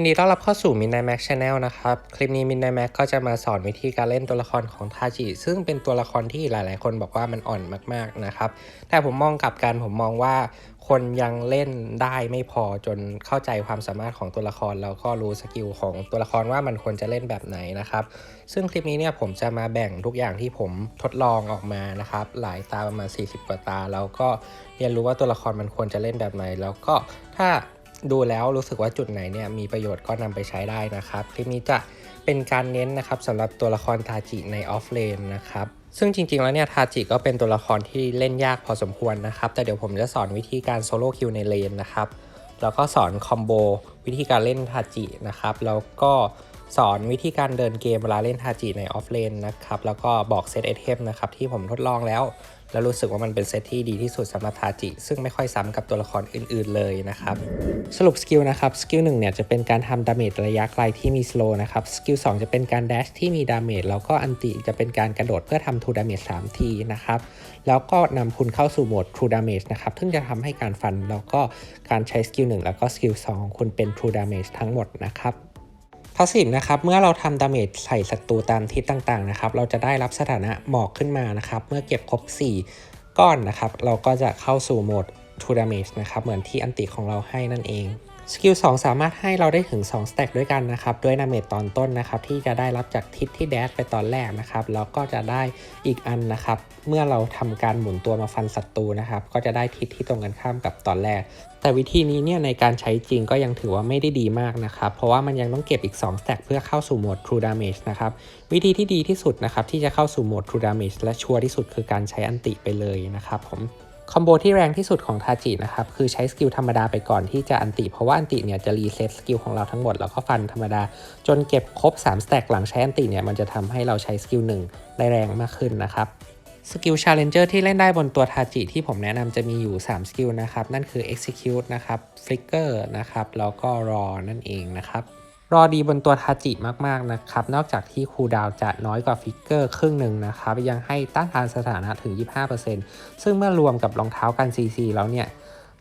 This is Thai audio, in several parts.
ยินดีต้อนรับเข้าสู่ Midnight Max Channel นะครับ คลิปนี้ Midnight Max ก็จะมาสอนวิธีการเล่นตัวละครของทาจิ ซึ่งเป็นตัวละครที่หลายๆ คนบอกว่ามันอ่อนมากๆนะครับ แต่ผมมองกลับกันผมมองว่าคนยังเล่นได้ไม่พอจนเข้าใจความสามารถของตัวละคร แล้วก็รู้สกิลของตัวละครว่ามันควรจะเล่นแบบไหนนะครับ ซึ่งคลิปนี้เนี่ยผมจะมาแบ่งทุกอย่างที่ผมทดลองออกมานะครับ หลายตาประมาณ 40 กว่าตา แล้วก็เรียนรู้ว่าตัวละครมันควรจะเล่นแบบไหน แล้วก็ถ้า ดูแล้วรู้สึกว่าจุดไหนเนี่ยมีประโยชน์ก็นำไปใช้ได้นะครับ คลิปนี้จะเป็นการเน้นนะครับสำหรับตัวละครทาจิในออฟเลนนะครับซึ่งจริงๆแล้วเนี่ยทาจิก็เป็นตัวละครที่เล่นยากพอสมควรนะครับ แต่เดี๋ยวผมจะสอนวิธีการโซโล่คิวในเลนนะครับแล้วก็สอนคอมโบวิธีการเล่นทาจินะครับแล้วก็ สอนวิธีการเดินเกมเวลาเล่นทาจิในออฟเลนนะครับ แล้วก็บอกเซตไอเทมนะครับที่ผมทดลองแล้ว แล้วรู้สึกว่ามันเป็นเซตที่ดีที่สุดสำหรับทาจิ ซึ่งไม่ค่อยซ้ำกับตัวละครอื่นๆเลยนะครับ สรุปสกิลนะครับ สกิลหนึ่งเนี่ยจะเป็นการทำดาเมจระยะไกลที่มีสโลนะครับ สกิล2จะเป็นการแดชที่มีดาเมจแล้วก็อันติจะเป็นการกระโดดเพื่อทำทูดาเมจ3ทีนะครับ แล้วก็นำคุณเข้าสู่โหมด True Damage นะครับ ซึ่งจะทำให้การฟันแล้วก็การใช้สกิล1แล้วก็สกิล2ของคุณเป็น True Damage ทั้งหมดนะครับ พาสซีฟนะครับเมื่อเราทำดาเมจใส่ศัตรูตามทิศต่างๆนะครับเราจะได้รับสถานะหมอกขึ้นมานะครับเมื่อเก็บครบ 4 ก้อนนะครับเราก็จะเข้าสู่โหมด True Damage นะครับเหมือนที่อันติของเราให้นั่นเอง สกิล2สามารถให้เราได้ถึง2สแต็กด้วยกันนะครับ ด้วยดาเมจตอนต้นนะครับ ที่จะได้รับจากทิศที่แดชไปตอนแรกนะครับ แล้วก็จะได้อีกอันนะครับ เมื่อเราทำการหมุนตัวมาฟันศัตรูนะครับ ก็จะได้ทิศที่ตรงกันข้ามกับตอนแรก แต่วิธีนี้เนี่ยในการใช้จริงก็ยังถือว่าไม่ได้ดีมากนะครับ เพราะว่ามันยังต้องเก็บอีก 2 stack เพื่อเข้าสู่โหมด True Damage นะครับ วิธีที่ดีที่สุดนะครับที่จะเข้าสู่โหมด True Damage และชัวร์ที่สุดคือการใช้อันติไปเลยนะครับผม คอมโบที่แรงที่สุดของทาจินะครับ คือใช้สกิลธรรมดาไปก่อนที่จะอันติ เพราะว่าอันติเนี่ยจะรีเซ็ตสกิลของเราทั้งหมดแล้วก็ฟันธรรมดา จนเก็บครบ3สแต็กหลังใช้อันติเนี่ยมันจะทำให้เราใช้สกิล1ได้แรงมากขึ้นนะครับสกิล Challenger ที่เล่นได้บนตัวทาจิที่ผมแนะนำจะมีอยู่ 3 สกิลนะครับ นั่นคือ Execute นะครับ Flicker นะครับ แล้วก็ Raw นั่นเองนะครับ รอดีบนตัวทาจิมากๆนะครับ นอกจากที่คูดาวจะน้อยกว่าฟิกเกอร์ครึ่งหนึ่งนะครับ ยังให้ต้านทานสถานะถึง 25%ซึ่งเมื่อรวมกับรองเท้ากัน CC แล้วเนี่ย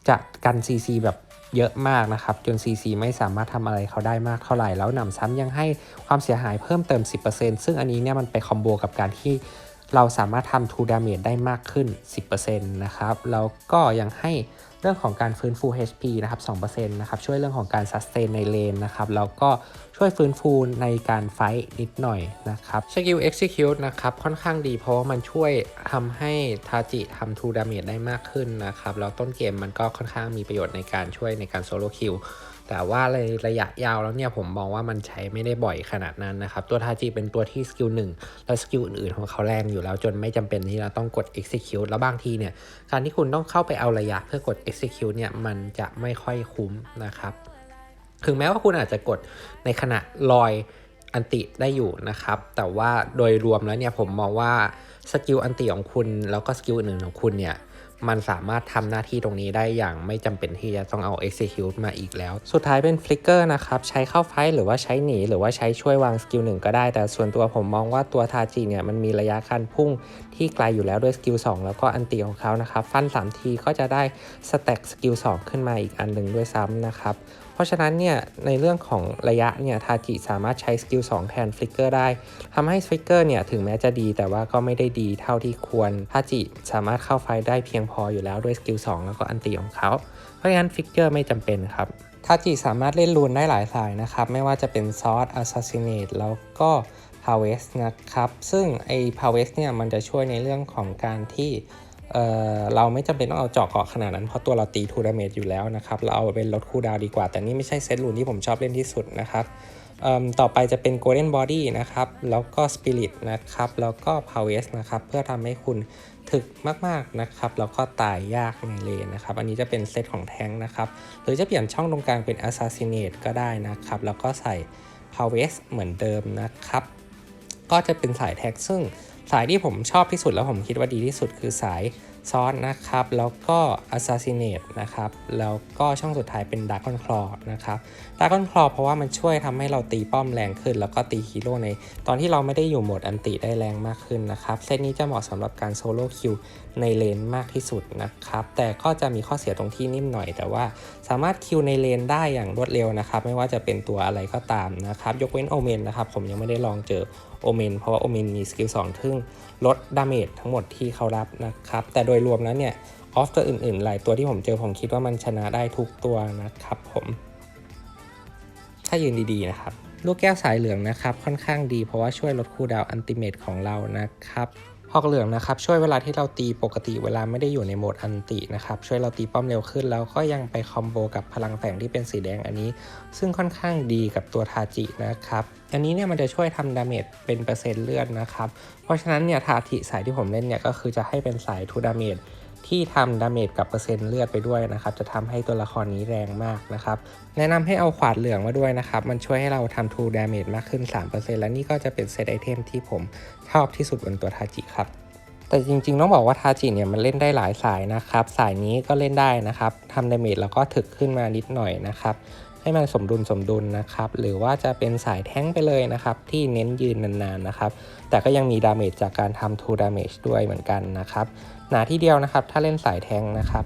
จะกัน CC แบบเยอะมากนะครับ จน CC ไม่สามารถทำอะไรเขาได้มากเท่าไหร่ แล้วหนำซ้ำยังให้ความเสียหายเพิ่มเติม 10%ซึ่งอันนี้เนี่ยมันไปคอมโบกับการที่ เราสามารถทำ True Damage ได้มากขึ้น 10%นะครับ แล้วก็ยังให้เรื่องของการฟื้นฟู HP นะครับ 2%นะครับ ช่วยเรื่องของการ sustain ในเลนนะครับ แล้วก็ช่วยฟื้นฟูในการไฟท์นิดหน่อยนะครับ สกิล execute นะครับ ค่อนข้างดีเพราะว่ามันช่วยทำให้ทาจิทำ True Damage ได้มากขึ้นนะครับ แล้วต้นเกมมันก็ค่อนข้างมีประโยชน์ในการช่วยในการโซโล่คิว แต่ว่าในระยะยาวแล้วเนี่ยผมมองว่ามันใช้ไม่ได้บ่อยขนาดนั้นนะครับ ตัวทาจิเป็นตัวที่สกิลหนึ่งแล้วสกิลอื่นๆของเขาแรงอยู่แล้วจนไม่จำเป็นที่เราต้องกด execute แล้วบางทีเนี่ย การที่คุณต้องเข้าไปเอาระยะเพื่อกด execute เนี่ยมันจะไม่ค่อยคุ้มนะครับ ถึงแม้ว่าคุณอาจจะกดในขณะลอยอันติได้อยู่นะครับ แต่ว่าโดยรวมแล้วเนี่ยผมมองว่าสกิลอันติของคุณแล้วก็สกิลอื่นของคุณเนี่ย มันสามารถทำหน้าที่ตรงนี้ได้อย่างไม่จำเป็นที่จะต้องเอา execute มาอีกแล้ว สุดท้ายเป็น flicker นะครับ ใช้เข้าไฟหรือว่าใช้หนี หรือว่าใช้ช่วยวางสกิลหนึ่งก็ได้ แต่ส่วนตัวผมมองว่าตัวทาจิเนี่ยมันมีระยะการพุ่งที่ไกลอยู่แล้วด้วยสกิล2แล้วก็อันตีของเขานะครับ ฟัน 3 ทีก็จะได้สแต็กสกิล2ขึ้นมาอีกอันหนึ่งด้วยซ้ำนะครับ เพราะฉะนั้นเนี่ยในเรื่องของระยะเนี่ยทาจิสามารถใช้สกิล2แทนฟลิกเกอร์ได้ทำให้ฟลิกเกอร์เนี่ยถึงแม้จะดีแต่ว่าก็ไม่ได้ดีเท่าที่ควรทาจิสามารถเข้าไฟได้เพียงพออยู่แล้วด้วยสกิล2แล้วก็อันติของเขา เพราะฉะนั้นฟลิกเกอร์ไม่จำเป็นครับทาจิสามารถเล่นรูนได้หลายสายนะครับ ไม่ว่าจะเป็นซอสอัสซัสซิเนตแล้วก็พาเวสนะครับ ซึ่งไอ้พาเวสเนี่ยมันจะช่วยในเรื่องของการที่ เเราไม่จำเป็นต้องเอาเจาะเกาะขนาดนั้น เพราะตัวเราตีทูดาเมจอยู่แล้วนะครับ เราเอาเป็นลดคูดาวดีกว่า แต่นี่ไม่ใช่เซตลูนที่ผมชอบเล่นที่สุดนะครับต่อไปจะเป็น Golden Body นะครับ แล้วก็ Spirit นะครับ แล้วก็ p o w e r นะครับ เพื่อทำให้คุณถึกมากๆนะครับ แล้วก็ตายยากในเลนนะครับ อันนี้จะเป็นเซตของแท้งนะครับ หรือจะเปลี่ยนช่องตรงกลางเป็น Assassinate ก็ได้นะครับ แล้วก็ใส่ p o w e r เหมือนเดิมนะครับ ก็จะเป็นสายแท็กซึ่ง สายที่ผมชอบที่สุดแล้วผมคิดว่าดีที่สุดคือสายซอสนะครับ แล้วก็ Assassinate นะครับ แล้วก็ช่องสุดท้ายเป็น Dark on Claw นะครับ Dark on Claw เพราะว่ามันช่วยทำให้เราตีป้อมแรงขึ้น แล้วก็ตีฮีโร่ใน ตอนที่เราไม่ได้อยู่โหมดอันติได้แรงมากขึ้นนะครับ เซตนี้จะเหมาะสำหรับการโซโล่คิวในเลนมากที่สุดนะครับ แต่ก็จะมีข้อเสียตรงที่นิ่มหน่อย แต่ว่าสามารถคิวในเลนได้อย่างรวดเร็วนะครับ ไม่ว่าจะเป็นตัวอะไรก็ตามนะครับ ยกเว้นโอเมนนะครับ ผมยังไม่ได้ลองเจอโอเมนเพราะว่าโอเมนมีสกิล2ทึ่งลดดาเมจทั้งหมดที่เขารับนะครับ แต่โดยรวมแล้วเนี่ยออฟตัวอื่นๆ หลายตัวที่ผมเจอผมคิดว่ามันชนะได้ทุกตัวนะครับผม ถ้ายืนดีๆนะครับ ลูกแก้วสายเหลืองนะครับ ค่อนข้างดีเพราะว่าช่วยลดคูดาวอันติเมตของเรานะครับหอกเหลืองนะครับช่วยเวลาที่เราตีปกติเวลาไม่ได้อยู่ในโหมดอันตินะครับช่วยเราตีป้อมเร็วขึ้น แล้วก็ยังไปคอมโบกับพลังแฝงที่เป็นสีแดงอันนี้ ซึ่งค่อนข้างดีกับตัวทาจินะครับ อันนี้เนี่ยมันจะช่วยทำดาเมจเป็นเปอร์เซ็นต์เลือดนะครับ เพราะฉะนั้นเนี่ยทาจิสายที่ผมเล่นเนี่ยก็คือจะให้เป็นสายทูดาเมจที่ทำดาเมจกับเปอร์เซ็นต์เลือดไปด้วยนะครับ จะทำให้ตัวละครนี้แรงมากนะครับ แนะนำให้เอาขวาดเหลืองมาด้วยนะครับ มันช่วยให้เราทำทูดาเมจมากขึ้น 3%และนี่ก็จะเป็นเซตไอเทมที่ผมชอบที่สุดบนตัวทาจิครับแต่จริงๆ ต้องบอกว่าทาจิเนี่ยมันเล่นได้หลายสายนะครับ สายนี้ก็เล่นได้นะครับทำดาเมจแล้วก็ถึกขึ้นมานิดหน่อยนะครับ ให้มันสมดุลสมดุลนะครับ หรือว่าจะเป็นสายแท้งไปเลยนะครับ ที่เน้นยืนนานๆนะครับ แต่ก็ยังมีดาเมจจากการทำทูดาเมจด้วยเหมือนกันนะครับ หนาที่เดียวนะครับ ถ้าเล่นสายแทงนะครับ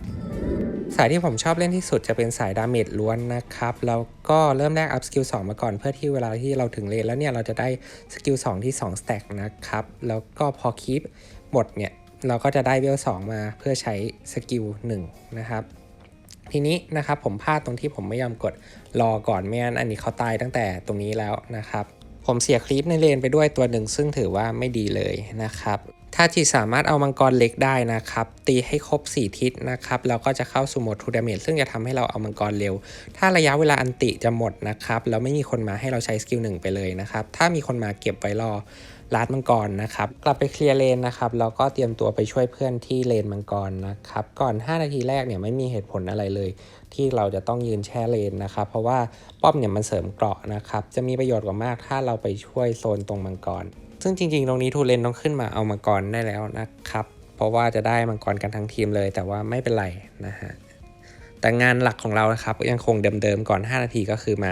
สายที่ผมชอบเล่นที่สุดจะเป็นสายดาเมจล้วนนะครับแล้วก็เริ่มแรกอัพสกิล2มาก่อนเพื่อที่เวลาที่เราถึงเลนแล้วเนี่ยเราจะได้สกิล2ที่2สแต็กนะครับแล้วก็พอคีปหมดเนี่ยเราก็จะได้เวล2มาเพื่อใช้สกิล1นะครับ ทีนี้นะครับผมพลาดตรงที่ผมไม่ยอมกดรอก่อนไม่งั้นอันนี้เขาตายตั้งแต่ตรงนี้แล้วนะครับ ผมเสียคลิปในเลนไปด้วยตัวหนึ่งซึ่งถือว่าไม่ดีเลยนะครับ ถ้าจีสามารถเอามังกรเล็กได้นะครับ ตีให้ครบ 4 ทิศนะครับเราก็จะเข้าสู่โหมดทูดาเมจซึ่งจะทำให้เราเอามังกรเร็ว ถ้าระยะเวลาอันติจะหมดนะครับแล้วไม่มีคนมาให้เราใช้สกิลหนึ่งไปเลยนะครับถ้ามีคนมาเก็บไว้รอ ลาดมังกรนะครับ กลับไปเคลียร์เลนนะครับแล้วก็เตรียมตัวไปช่วยเพื่อนที่เลนมังกรนะครับ ก่อน 5 นาทีแรกเนี่ยไม่มีเหตุผลอะไรเลย ที่เราจะต้องยืนแช่เลนนะครับ เพราะว่าป้อมเนี่ยมันเสริมเกราะนะครับ จะมีประโยชน์กว่ามากถ้าเราไปช่วยโซนตรงมังกร ซึ่งจริงๆ ตรงนี้ทูเลนต้องขึ้นมาเอามังกรได้แล้วนะครับ เพราะว่าจะได้มังกรกันทั้งทีมเลย แต่ว่าไม่เป็นไรนะฮะแต่งานหลักของเรานะครับยังคงเดิมๆก่อน 5 นาทีก็คือมา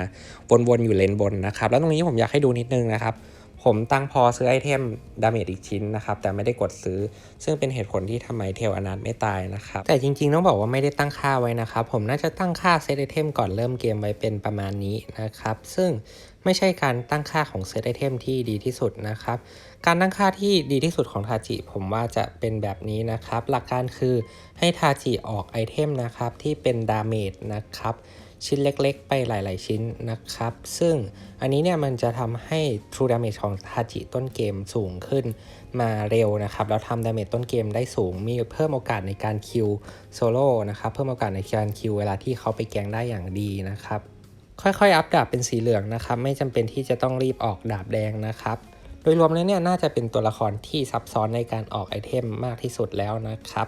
วนๆอยู่เลนบนนะครับ แล้วตรงนี้ผมอยากให้ดูนิดนึงนะครับ ผมตั้งพอซื้อไอเทมดาเมจอีกชิ้นนะครับ แต่ไม่ได้กดซื้อ ซึ่งเป็นเหตุผลที่ทำไมเทลอนาถไม่ตายนะครับ แต่จริงๆ ต้องบอกว่าไม่ได้ตั้งค่าไว้นะครับ ผมน่าจะตั้งค่าเซตไอเทมก่อนเริ่มเกมไว้เป็นประมาณนี้นะครับ ซึ่งไม่ใช่การตั้งค่าของเซตไอเทมที่ดีที่สุดนะครับ การตั้งค่าที่ดีที่สุดของทาจิผมว่าจะเป็นแบบนี้นะครับ หลักการคือให้ทาจิออกไอเทมนะครับที่เป็นดาเมจนะครับ ชิ้นเล็กๆ ไปหลาย ๆ ชิ้นนะครับ ซึ่งอันนี้เนี่ยมันจะทำให้ True Damage ของทาจิต้นเกมสูงขึ้นมาเร็วนะครับ แล้วทำ Damage ต้นเกมได้สูง มีเพิ่มโอกาสในการคิวโซโล่นะครับ เพิ่มโอกาสในการคิวเวลาที่เขาไปแกงได้อย่างดีนะครับ ค่อยๆ อัพดาบเป็นสีเหลืองนะครับ ไม่จำเป็นที่จะต้องรีบออกดาบแดงนะครับโดยรวมแล้วเนี่ยน่าจะเป็นตัวละครที่ซับซ้อนในการออกไอเทมมากที่สุดแล้วนะครับ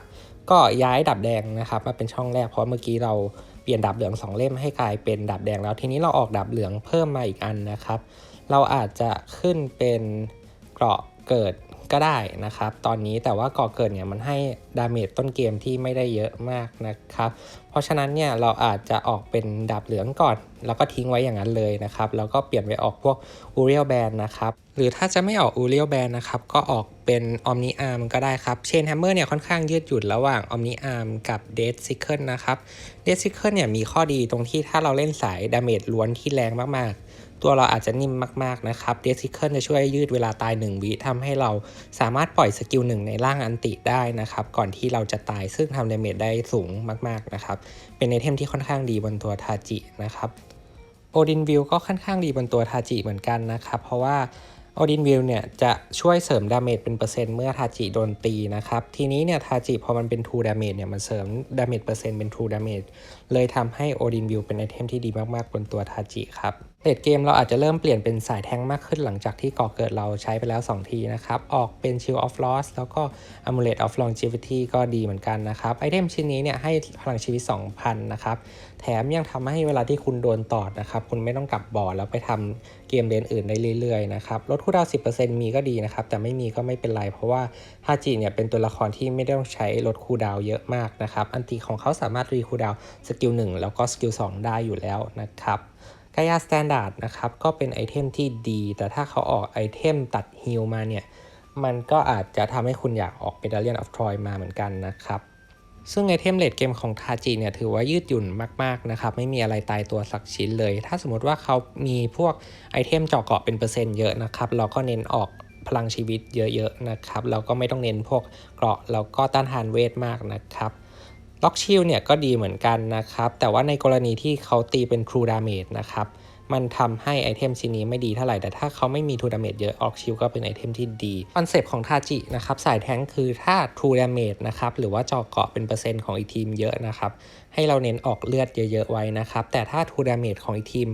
ก็ย้ายดาบแดงนะครับมาเป็นช่องแรกเพราะเมื่อกี้เรา เปลี่ยนดาบเหลือง 2 เล่มให้กลายเป็นดาบแดงแล้วทีนี้เราออกดาบเหลืองเพิ่มมาอีกอันนะครับ เราอาจจะขึ้นเป็นเกราะเกิด ก็ได้นะครับ ตอนนี้แต่ว่ากราะเกิดเนี่ยมันให้ดาเมจต้นเกมที่ไม่ได้เยอะมากนะครับ เพราะฉะนั้นเนี่ยเราอาจจะออกเป็นดาบเหลืองก่อน แล้วก็ทิ้งไว้อย่างนั้นเลยนะครับ แล้วก็เปลี่ยนไปออกพวกอูเรียลแบนนะครับ หรือถ้าจะไม่ออกอูเรียลแบนนะครับ ก็ออกเป็นออมนิอาร์มก็ได้ครับ เชนแฮมเมอร์เนี่ยค่อนข้างยืดหยุ่นระหว่างออมนิอาร์มกับเดดซิเคิลนะครับ เดดซิเคิลเนี่ยมีข้อดีตรงที่ถ้าเราเล่นสายดาเมจล้วนที่แรงมากๆ ตัวเราอาจจะนิ่มมากๆนะครับเดซิเคิลจะช่วยยืดเวลาตาย 1 วิทำให้เราสามารถปล่อยสกิลหนึ่งในร่างอันติได้นะครับ ก่อนที่เราจะตายซึ่งทำดาเมจได้สูงมากๆนะครับ เป็นไอเทมที่ค่อนข้างดีบนตัวทาจินะครับโอดินวิวก็ค่อนข้างดีบนตัวทาจิเหมือนกันนะครับ เพราะว่าโอดินวิวเนี่ยจะช่วยเสริมดาเมจเป็นเปอร์เซ็นต์เมื่อทาจิโดนตีนะครับ ทีนี้เนี่ยทาจิพอมันเป็นทูดาเมจเนี่ยมันเสริมดาเมจเปอร์เซ็นต์เป็นทูดาเมจ เลยทำให้โอดินวิวเป็นไอเทมที่ดีมากๆบนตัวทาจิครับเลดเกมเราอาจจะเริ่มเปลี่ยนเป็นสายแทงมากขึ้นหลังจากที่ก่อเกิดเราใช้ไปแล้ว 2 ทีนะครับ ออกเป็น Shield of Loss แล้วก็ Amulet of Longevity ก็ดีเหมือนกันนะครับ ไอเทมชิ้นนี้เนี่ยให้พลังชีวิต 2,000 นะครับ แถมยังทำให้เวลาที่คุณโดนตอดนะครับ คุณไม่ต้องกลับบอร์ดแล้วไปทำเกมเลนอื่นได้เรื่อยๆนะครับ ลดคูลดาวน์10%มีก็ดีนะครับ แต่ไม่มีก็ไม่เป็นไร เพราะว่าฮาจิเนี่ยเป็นตัวละครที่ไม่ต้องใช้ลดคูลดาวเยอะมากนะครับ อันติของเขาสามารถรีคูดาวสกิล1แล้วก็สกิล2ได้อยู่แล้วนะครับกายาสแตนดาร์ดนะครับก็เป็นไอเทมที่ดี แต่ถ้าเขาออกไอเทมตัดฮิลมาเนี่ยมันก็อาจจะทำให้คุณอยากออกเ e ด a เลียนออฟทรอยมาเหมือนกันนะครับซึ่งไอเทมเลดเกมของทาจิเนี่ยถือว่ายืดหยุ่นมากๆนะครับไม่มีอะไรตายตัวสักชิ้นเลย ถ้าสมมติว่าเขามีพวกไอเทมเจาะเกาะเป็นเปอร์เซ็นต์เยอะนะครับเราก็เน้นออกพลังชีวิตเยอะๆนะครับเราก็ไม่ต้องเน้นพวกเกราะแล้วก็ต้านทานเวทมากนะครับ ล็อกชิลเนี่ยก็ดีเหมือนกันนะครับ แต่ว่าในกรณีที่เขาตีเป็นครูดาเมจนะครับ มันทำให้ไอเทมชิ้นนี้ไม่ดีเท่าไหร่ แต่ถ้าเขาไม่มีทูดาเมจเยอะออกชิลก็เป็นไอเทมที่ดี คอนเซปต์ของทาจินะครับ สายแทงคือถ้าทูดาเมจนะครับ หรือว่าจอกเกาะเป็นเปอร์เซ็นต์ของอีทีมเยอะนะครับ ให้เราเน้นออกเลือดเยอะๆไว้นะครับ แต่ถ้าทูดาเมจของอีทีม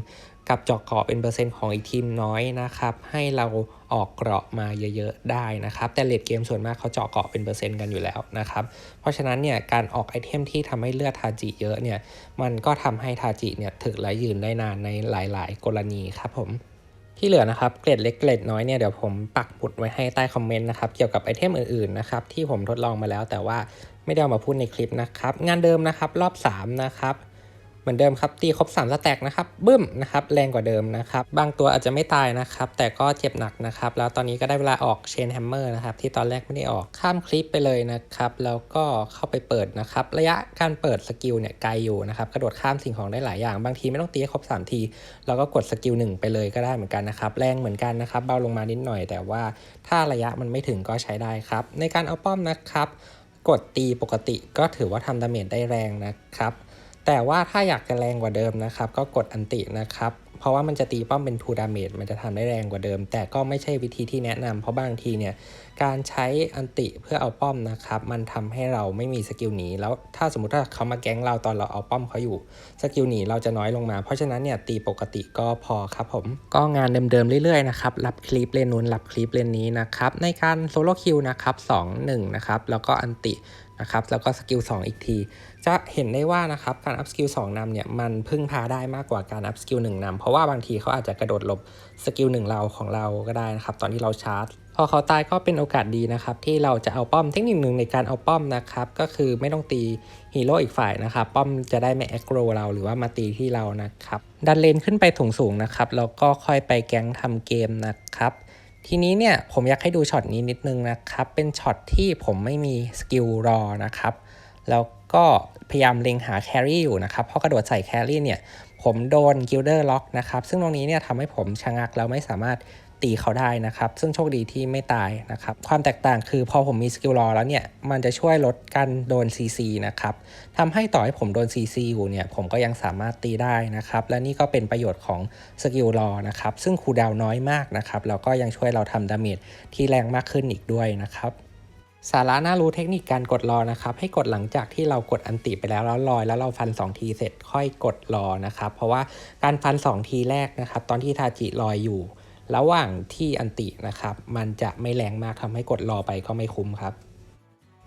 กับเจาะเกาะเป็นเปอร์เซ็นต์ของอีกทีมน้อยนะครับ ให้เราออกเกราะมาเยอะๆได้นะครับ แต่เลดเกมส่วนมากเขาเจาะเกาะเป็นเปอร์เซ็นต์กันอยู่แล้วนะครับ เพราะฉะนั้นเนี่ยการออกไอเทมที่ทำให้เลือดทาจิเยอะเนี่ยมันก็ทำให้ทาจิเนี่ยถึกและยืนได้นานในหลายๆ กรณีครับผมที่เหลือนะครับเกรดเล็กเกรดน้อยเนี่ยเดี๋ยวผมปักหมุดไว้ให้ใต้คอมเมนต์นะครับเกี่ยวกับไอเทมอื่นๆนะครับที่ผมทดลองมาแล้วแต่ว่าไม่ได้เอามาพูดในคลิปนะครับงานเดิมนะครับรอบ 3 นะครับ มือนเดิมครับตีครบ3สแต็กนะครับบึ้มนะครับแรงกว่าเดิมนะครับบางตัวอาจจะไม่ตายนะครับแต่ก็เจ็บหนักนะครับแล้วตอนนี้ก็ได้เวลาออกเชนแฮมเมอร์นะครับที่ตอนแรกไม่ได้ออกข้ามคลิปไปเลยนะครับแล้วก็เข้าไปเปิดนะครับระยะการเปิดสกิลเนี่ยไกลอยู่นะครับกระโดดข้ามสิ่งของได้หลายอย่างบางทีไม่ต้องตีครบ 3 ทีแล้วก็กดสกิล1ไปเลยก็ได้เหมือนกันนะครับแรงเหมือนกันนะครับเบาลงมานิดหน่อย แต่ว่าถ้าระยะมันไม่ถึงก็ใช้ได้ครับในการเอาป้อมนะครับกดตีปกติก็ถือว่าทำดาเมจได้แรงนะครับ แต่ว่าถ้าอยากจะแรงกว่าเดิมนะครับ ก็กดอันตินะครับ เพราะว่ามันจะตีป้อมเป็นทูดาเมจมันจะทำได้แรงกว่าเดิม แต่ก็ไม่ใช่วิธีที่แนะนำเพราะบางทีเนี่ย การใช้อันติเพื่อเอาป้อมนะครับ มันทำให้เราไม่มีสกิลหนีแล้วถ้าสมมติถ้าเขามาแก๊งเราตอนเราเอาป้อมเขาอยู่สกิลหนีเราจะน้อยลงมา เพราะฉะนั้นเนี่ยตีปกติก็พอครับผม ก็งานเดิมๆเรื่อยๆนะครับรับคลิปเลนนู้นรับคลิปเลนนี้นะครับในการโซโล่คิวนะครับ2 1นะครับแล้วก็อันตินะครับแล้วก็สกิล2อีกที จะเห็นได้ว่านะครับการอัพสกิล2นำเนี่ยมันพึ่งพาได้มากกว่าการอัพสกิล1นำเพราะว่าบางทีเขาอาจจะกระโดดหลบสกิล1เราของเราก็ได้นะครับตอนที่เราชาร์จ พอเขาตายก็เป็นโอกาสดีนะครับ ที่เราจะเอาป้อมเทคนิคหนึ่งในการเอาป้อมนะครับ ก็คือไม่ต้องตีฮีโร่อีกฝ่ายนะครับ ป้อมจะได้ไม่แอคโรเราหรือว่ามาตีที่เรานะครับ ดันเลนขึ้นไปถุงสูงนะครับแล้วก็ค่อยไปแก๊งทำเกมนะครับ ทีนี้เนี่ยผมอยากให้ดูช็อตนี้นิดนึงนะครับ เป็นช็อตที่ผมไม่มีสกิลรอนะครับแล้วก็พยายามเล็งหาแครี่อยู่นะครับเพราะกระโดดใส่แครี่เนี่ยผมโดนกิลเดอร์ล็อกนะครับ ซึ่งตรงนี้เนี่ยทำให้ผมชะงักแล้วไม่สามารถ ตีเขาได้นะครับ ซึ่งโชคดีที่ไม่ตายนะครับ ความแตกต่างคือพอผมมีสกิลรอแล้วเนี่ย มันจะช่วยลดการโดน CC นะครับทำให้ต่อให้ผมโดน CC อยู่เนี่ย ผมก็ยังสามารถตีได้นะครับ และนี่ก็เป็นประโยชน์ของสกิลรอนะครับ ซึ่งคูดาวน์น้อยมากนะครับ แล้วก็ยังช่วยเราทำดาเมจที่แรงมากขึ้นอีกด้วยนะครับสาระน่ารู้เทคนิคการกดรอนะครับ ให้กดหลังจากที่เรากดอันติไปแล้วแล้วลอยแล้วเราฟัน 2 ทีเสร็จค่อยกดรอนะครับ เพราะว่าการฟัน 2 ทีแรกนะครับ ตอนที่ทาจิลอยอยู่ ระหว่างที่อันตินะครับ มันจะไม่แรงมากทำให้กดรอไปก็ไม่คุ้มครับ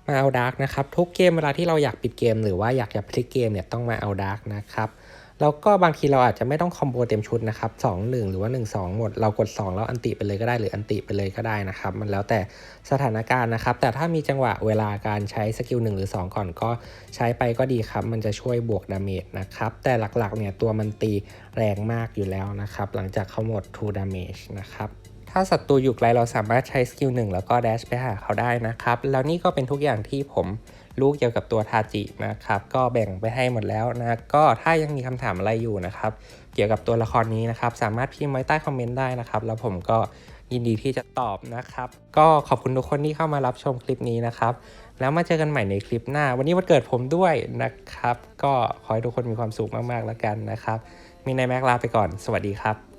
มาเอาดาร์กนะครับ ทุกเกมเวลาที่เราอยากปิดเกม หรือว่าอยากจะพลิกเกมเนี่ยต้องมาเอาดาร์กนะครับ แล้วก็บางทีเราอาจจะไม่ต้องคอมโบเต็มชุดนะครับ2 1 หรือว่า 1 2 หมด เรากด 2 แล้วอันติไปเลยก็ได้หรืออันติไปเลยก็ได้นะครับ มันแล้วแต่สถานการณ์นะครับ แต่ถ้ามีจังหวะเวลาการใช้สกิล1หรือ 2 ก่อนก็ใช้ไปก็ดีครับ มันจะช่วยบวกดาเมจนะครับ แต่หลักๆเนี่ยตัวมันตีแรงมากอยู่แล้วนะครับ หลังจากเขาหมด True Damage นะครับ ถ้าศัตรูอยู่ไกลเราสามารถใช้สกิลหนึ่งแล้วก็แดชไปหาเขาได้นะครับ แล้วนี่ก็เป็นทุกอย่างที่ผมรู้เกี่ยวกับตัวทาจินะครับ ก็แบ่งไปให้หมดแล้วนะ ก็ถ้ายังมีคำถามอะไรอยู่นะครับ เกี่ยวกับตัวละครนี้นะครับ สามารถพิมพ์ไว้ใต้คอมเมนต์ได้นะครับ แล้วผมก็ยินดีที่จะตอบนะครับ ก็ขอบคุณทุกคนที่เข้ามารับชมคลิปนี้นะครับ แล้วมาเจอกันใหม่ในคลิปหน้า วันนี้วันเกิดผมด้วยนะครับ ก็ขอให้ทุกคนมีความสุขมากๆแล้วกันนะครับ มีนายแม็กลาไปก่อน สวัสดีครับ